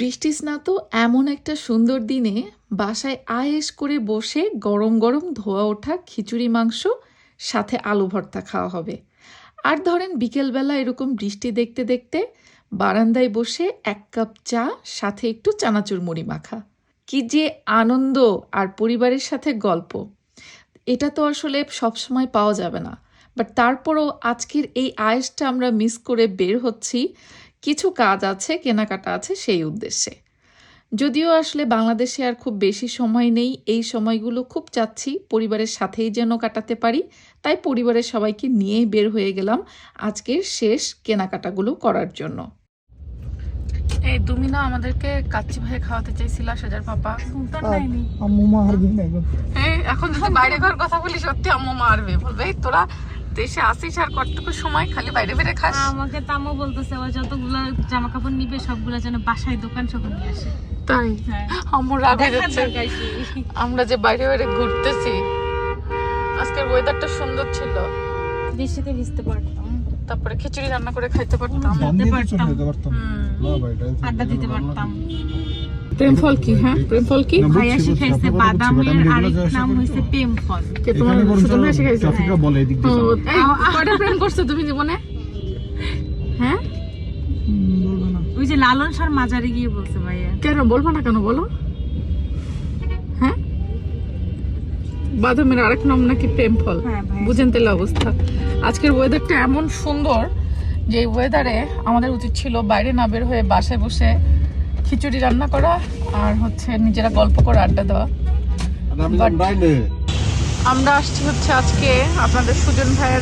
বৃষ্টি স্নাত এমন একটা সুন্দর দিনে বাসায় আয়েস করে বসে গরম গরম ধোয়া ওঠা খিচুড়ি মাংস, সাথে আলু ভর্তা খাওয়া হবে। আর ধরেন বিকেলবেলা এরকম বৃষ্টি দেখতে দেখতে বারান্দায় বসে এক কাপ চা, সাথে একটু চানাচুর মুড়ি মাখা। কি যে আনন্দ আর পরিবারের সাথে গল্প। এটা তো আসলে সবসময় পাওয়া যাবে না। বাট তারপরও আজকের এই আয়েসটা আমরা মিস করে বের হচ্ছি। কিছু কাজ আছে কেনাকাটা আছে সেই উদ্দেশ্যে। যদিও আসলে বাংলাদেশে আর খুব বেশি সময় নেই এই সময়গুলো খুব চাচ্ছি পরিবারের সাথেই যেন কাটাতে পারি। তাই পরিবারের সবাইকে নিয়েই বের হয়ে গেলাম আজকের শেষ কেনাকাটাগুলো করার জন্য। এই তুমি না আমাদেরকে কাচ্চি ভাই খাওয়াতে চাইছিলা সাজার পাপা। সুলতান নাইনি। আম্মু মারবে না এখন। এই এখন যদি বাইরে ঘর কথা বলি সত্যি আম্মু মারবে। বলবে তোরা দেশে আসিস আর কতটুকু সময়? খালি বাইরে বেড়ে খাস। আমাকে তামও বলতেছে আবার যতগুলো জামা কাপড় নিবে সবগুলো যেন বাসায় দোকান সহ নিয়ে আসে। তাই? হ্যাঁ। হয়ে দেখার যাচ্ছে আমরা যে বাইরে বাইরে ঘুরতেছি আজকের ওয়েদারটা সুন্দর ছিল। বৃষ্টিতে ভিজতে পারতাম। তারপরে খিচুড়ি রান্না করে খাইতে পারতাম। জানলে পারতাম। আড্ডা দিতে পারতাম। প্রেম ফল কি হ্যাঁ? প্রেম ফল কি? ভাইয়া শিখাইছে বাদামের আরেক নাম হইছে তো। প্রেম ফল কে তোমার সুজন শিখাইছে ট্রাফিকরা বলে এদিক দিয়ে ও, কয়টা প্রেম করছ তুমি জীবনে? হ্যাঁ। ওই যে লালন সার মাজারে গিয়ে বলছে ভাইয়া। কেন বলব না কেন বলো। হ্যাঁ? বাদামের আরেক নাম নাকি প্রেম ফল হ্যাঁ বুঝেন তাহলে অবস্থা। আজকের ওয়েদারটা এমন সুন্দর যে ওয়েদারে আমাদের উচিত ছিল বাইরে না বের হয়ে বাসায় বসে খিচুড়ি রান্না করা আর হচ্ছে নিজেরা গল্প করে আড্ডা দেওয়া। আমরা আসছি হচ্ছে আজকে আপনাদের সুজন ভাইয়ের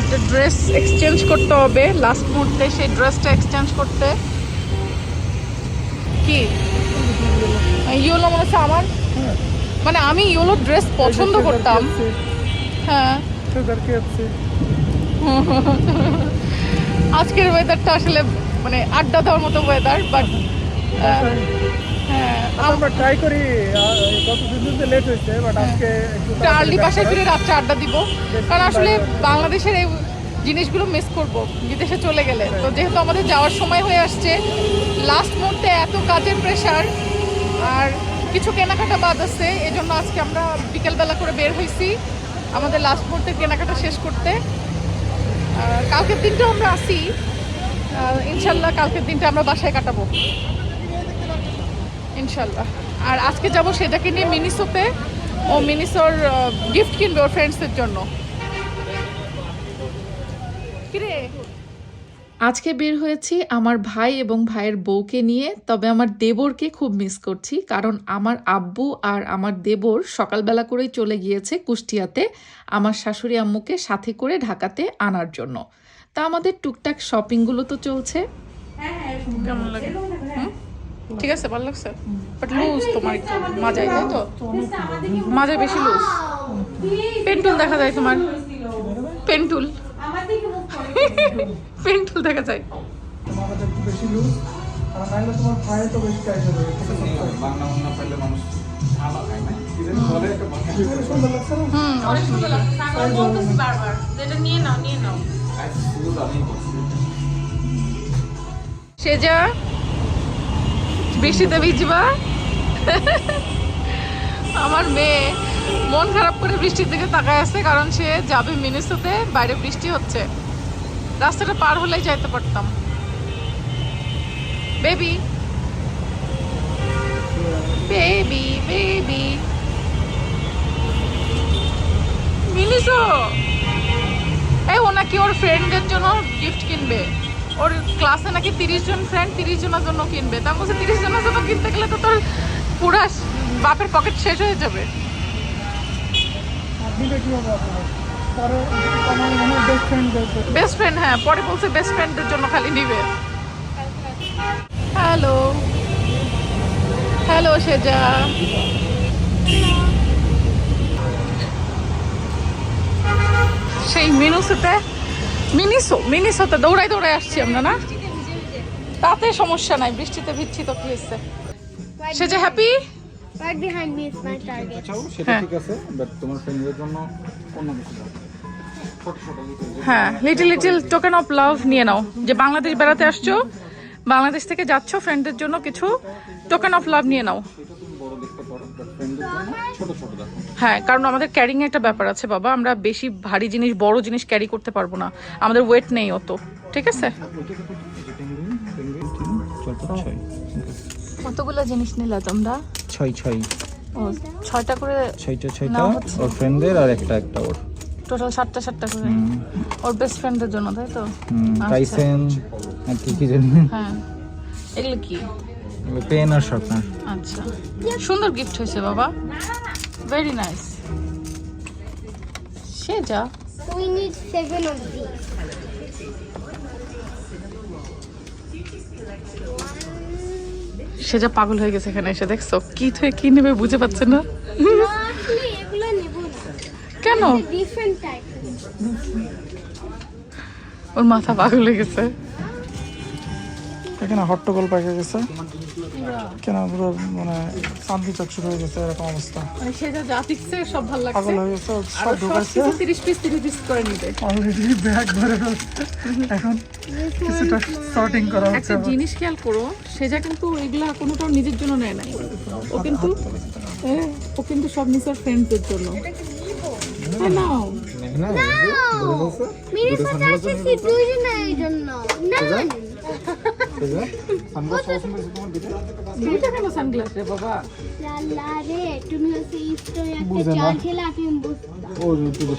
একটা ড্রেস এক্সচেঞ্জ করতে হবে। লাস্ট মুহূর্তে সেই ড্রেসটা এক্সচেঞ্জ করতে। কি? ইয়োলো মনে হচ্ছে আমার? মানে আমি ইয়োলো ড্রেস পছন্দ করতাম। হ্যাঁ। আজকের ওয়েদারটা আসলে মানে আড্ডা দেওয়ার মতো ওয়েদার বাট আমরা ট্রাই করি গত দুদিন লেট হয়েছে বাট আজকে একটু আর্লি বাসায় ফিরে রাত্রে আড্ডা দিব। কারণ আসলে বাংলাদেশের এই জিনিসগুলো মিস করব। বিদেশে চলে গেলে। তো যেহেতু আমাদের যাওয়ার সময় হয়ে আসছে লাস্ট মুহূর্তে এত কাজের প্রেশার আর কিছু কেনাকাটা বাদ আছে এজন্য আজকে আমরা বিকেলবেলা করে বের হয়েছি। আমাদের লাস্ট মুহূর্তে কেনাকাটা শেষ করতে। কালকের দিনটাও আমরা আসি ইনশাল্লাহ কালকের দিনটা আমরা বাসায় কাটাবো। ইনশাল্লাহ। আর আজকে যাব সেটাকে নিয়ে মিনিসোতে। ও মিনিসোর গিফট কিনবে ওর ফ্রেন্ডসদের জন্য। কিরে? আজকে বের হয়েছি আমার ভাই এবং ভাইয়ের বউকে নিয়ে তবে আমার দেবরকে খুব মিস করছি কারণ আমার আব্বু আর আমার দেবর সকালবেলা করেই চলে গিয়েছে কুষ্টিয়াতে আমার শাশুড়ি আম্মুকে সাথে করে ঢাকাতে আনার জন্য। তা আমাদের টুকটাক শপিংগুলো তো চলছে। কেমন লাগে? হুম? ঠিক আছে ভালো লাগছে। বাট লুজ তোমার একটু মাজায় তাই তো? মাজায় বেশি লুজ পেন্টুল দেখা যায় তোমার। পেন্টুল। পেন্টুল দেখা যায়। হুম অনেক সুন্দর লাগছে। আমি বলতেছি বারবার যেটা নিয়ে নাও নিয়ে নাও। আজ শুধু আমি করছি সে যা বৃষ্টিতে ভিজবা আমার মেয়ে মন খারাপ করে বৃষ্টির দিকে তাকায় আছে কারণ সে যাবে মিনিসোতে, বাইরে বৃষ্টি হচ্ছে। রাস্তাটা পার হলেই যাইতে পারতাম। বেবি বেবি বেবি মিনিসো, এই ও নাকি ওর ফ্রেন্ডদের জন্য গিফট কিনবে। ওর ক্লাসে নাকি তিরিশ জন ফ্রেন্ড তিরিশ জনের জন্য কিনবে। তা বলছে তিরিশ জনের জন্য কিনতে গেলে তো তোর পুরা বাপের পকেট শেষ হয়ে যাবে। বেস্ট ফ্রেন্ড হ্যাঁ পরে বলছে বেস্ট ফ্রেন্ডের জন্য খালি নিবে। Hello hello Seja. সেই মিনুসেতে মিনিসো মিনিসোতে দৌড়াই দৌড়াই আসছি আমরা না? তাতে সমস্যা নাই বৃষ্টিতে ভিজছি তো কি হচ্ছে Seja happy Right behind me is my target. সেটা হ্যাঁ। ঠিক আছে বাট তোমার ফ্রেন্ডদের জন্য অন্য কিছু দাও। ছোট ছোট little যে- হ্যাঁ little little token of love নিয়ে নাও যে বাংলাদেশ বেড়াতে আসছো বাংলাদেশ থেকে যাচ্ছ ফ্রেন্ডদের জন্য কিছু টোকেন অফ লাভ নিয়ে নাও। হ্যাঁ কারণ আমাদের ক্যারিং একটা ব্যাপার আছে বাবা। আমরা বেশি ভারী জিনিস বড় জিনিস ক্যারি করতে পারব না। আমাদের ওয়েট নেই অত। ঠিক আছে? কতগুলো জিনিস নিলা তোমরা? ছয় ছয়। ও ছয়টা করে ছয়টা ছয়টা। ওর ফ্রেন্ডদের আর একটা একটা ওর। টোটাল সাতটা সাতটা করে। ওর বেস্ট ফ্রেন্ডের জন্য তাই তো? আচ্ছা। টাইসেন আর কি কি জানি হ্যাঁ। এগুলো কি? পেন আর শার্পনার আচ্ছা। সুন্দর গিফট হয়েছে বাবা। ভেরি নাইস সে যা We need seven of these. সে যা পাগল হয়ে গেছে এখানে এসে, দেখছ? কি থেকে কি নেবে বুঝে পাচ্ছে না। কেন? ওর মাথা পাগল হয়ে গেছে। এখানে হট্টগোল পাকে গেছে। কেন পুরো মানে শান্তি চক্ষু হয়ে গেছে এরকম অবস্থা। মানে সে যা সব ভালো লাগছে। পাগল হয়ে গেছে সব ঢুকাইছে। পিস তিরিশ পিস করে নিবে। অলরেডি ব্যাগ ভরে এখন কিছুটা সর্টিং করা হচ্ছে একটা জিনিস খেয়াল করো সেজা কিন্তু এগুলা কোনোটা ওর নিজের জন্য নেয় নাই। ও কিন্তু হ্যাঁ, ও কিন্তু সব ওর জন্য। নাও। মেরে সাথে আসছে দুইজন জন্য। না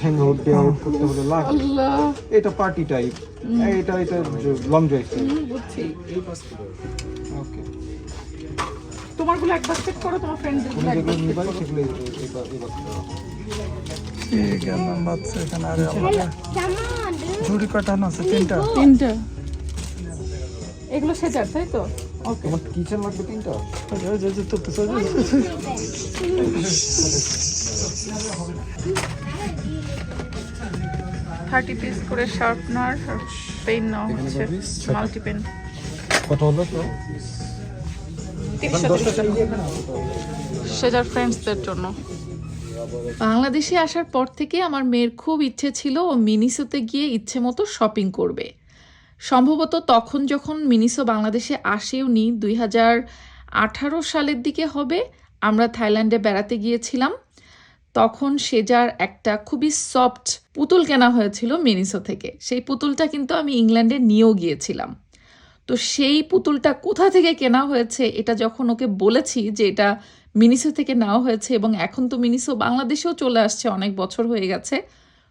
হ্যাং এটা পার্টি টাইপ এটা এটা লং ড্রাইভ হুম, বুঝছি। ওকে তোমারগুলো এক বাস্কেট করো তোমার ফ্রেন্ডদের সেগুলো ঠিক আছে আরে আল্লাহ ঝুড়ি কাটানো আছে তিনটা। তিনটা। এগুলো সেজার তাই তো? ওকে তোমার কিচেন লাগবে তিনটা? যে- যে- যে- থার্টি পিস করে শার্পনার পেন নেওয়া হচ্ছে মাল্টি পেন কত হলো তো? সেজার ফ্রেন্ডসদের জন্য। বাংলাদেশে আসার পর থেকে আমার মেয়ের খুব ইচ্ছে ছিল ও মিনিসোতে গিয়ে ইচ্ছে মতো শপিং করবে। সম্ভবত তখন যখন মিনিসো বাংলাদেশে আসেও নি দুই হাজার আঠারো সালের দিকে হবে, আমরা থাইল্যান্ডে বেড়াতে গিয়েছিলাম। তখন সেজার একটা খুবই সফট পুতুল কেনা হয়েছিল মিনিসো থেকে। সেই পুতুলটা কিন্তু আমি ইংল্যান্ডে নিয়েও গিয়েছিলাম। তো সেই পুতুলটা কোথা থেকে কেনা হয়েছে, এটা যখন ওকে বলেছি যে এটা মিনিসো থেকে নেওয়া হয়েছে এবং এখন তো মিনিসো বাংলাদেশেও চলে আসছে, অনেক বছর হয়ে গেছে,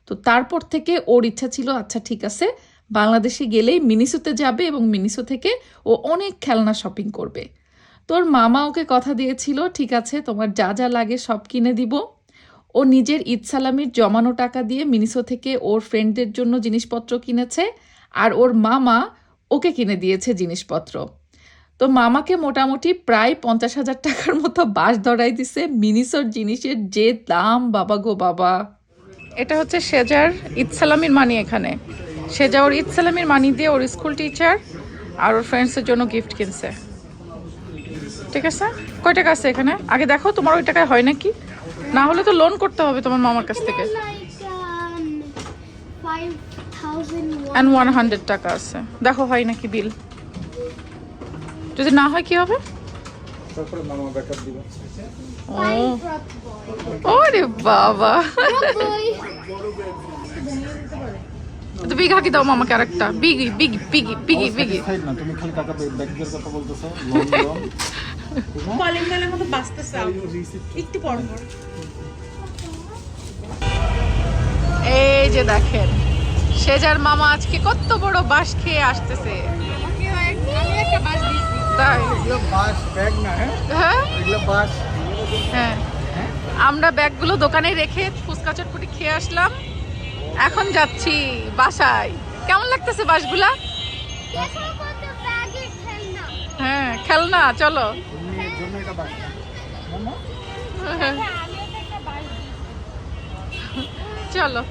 তো তারপর থেকে ওর ইচ্ছা ছিল আচ্ছা ঠিক আছে বাংলাদেশে গেলেই মিনিসোতে যাবে এবং মিনিসো থেকে ও অনেক খেলনা শপিং করবে। তোর মামা ওকে কথা দিয়েছিল, ঠিক আছে, তোমার যা যা লাগে সব কিনে দিব। ও নিজের ঈদ সালামির জমানো টাকা দিয়ে মিনিসো থেকে ওর ফ্রেন্ডদের জন্য জিনিসপত্র কিনেছে আর ওর মামা ওকে কিনে দিয়েছে জিনিসপত্র। তো মামাকে মোটামুটি প্রায় পঞ্চাশ হাজার টাকার মতো বাস ধরাই দিছে মিনিসোর জিনিসের যে দাম, বাবা গো বাবা। এটা হচ্ছে সেজার ঈদ সালামির মানি এখানে। সেজা ওর ঈদ সালামির মানি দিয়ে ওর স্কুল টিচার আর ওর ফ্রেন্ডসের জন্য গিফট কিনছে। ঠিক আছে? কয় টাকা আছে এখানে? আগে দেখো তোমার ওই টাকায় হয় নাকি? না হলে তো লোন করতে হবে তোমার মামার কাছ থেকে। অ্যান্ড ওয়ান হান্ড্রেড টাকা আছে। দেখো হয় নাকি বিল যদি না হয় কি হবে? তারপরে মামা ব্যাকআপ দিবে। ও। ওরে বাবা। তো বিঘা কি দাও মামাকে আরেকটা। বিগি বিগি বিগি বিগি বিগি। না তুমি খালি টাকা ব্যাগের কথা বলতেছো কলিং বেলের মতো একটু পর পর। এই যে দেখেন সেজার মামা আজকে কত বড় বাঁশ খেয়ে আসতেছে। হ্যাঁ? হ্যাঁ? বাস হ্যাঁ? আমরা ব্যাগগুলো দোকানে রেখে ফুচকা চটপটি খেয়ে আসলাম। এখন যাচ্ছি বাসায়। কেমন লাগতেছে বাসগুলা? হ্যাঁ খেলনা চলো তুমি এর জন্য এটা বাস চলো।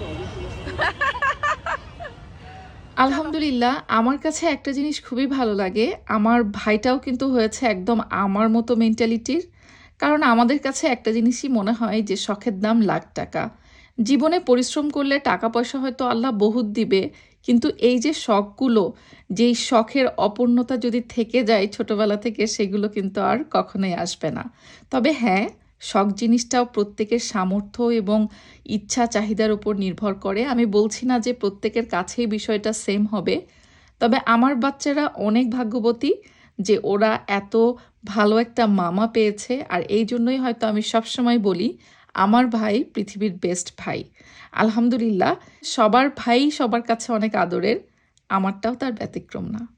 আলহামদুলিল্লাহ আমার কাছে একটা জিনিস খুবই ভালো লাগে। আমার ভাইটাও কিন্তু হয়েছে একদম আমার মতো মেন্টালিটির কারণ আমাদের কাছে একটা জিনিসই মনে হয় যে শখের দাম লাখ টাকা। জীবনে পরিশ্রম করলে টাকা পয়সা হয়তো আল্লাহ বহুত দিবে, কিন্তু এই যে শখগুলো, যেই শখের অপূর্ণতা যদি থেকে যায় ছোটবেলা থেকে, সেগুলো কিন্তু আর কখনোই আসবে না। তবে হ্যাঁ শখ জিনিসটাও প্রত্যেকের সামর্থ্য এবং ইচ্ছা চাহিদার উপর নির্ভর করে। আমি বলছি না যে প্রত্যেকের কাছেই বিষয়টা সেম হবে, তবে আমার বাচ্চারা অনেক ভাগ্যবতী যে ওরা এত ভালো একটা মামা পেয়েছে, আর এই জন্যই হয়তো আমি সবসময় বলি আমার ভাই পৃথিবীর বেস্ট ভাই। আলহামদুলিল্লাহ, সবার ভাই সবার কাছে অনেক আদরের, আমারটাও তার ব্যতিক্রম না।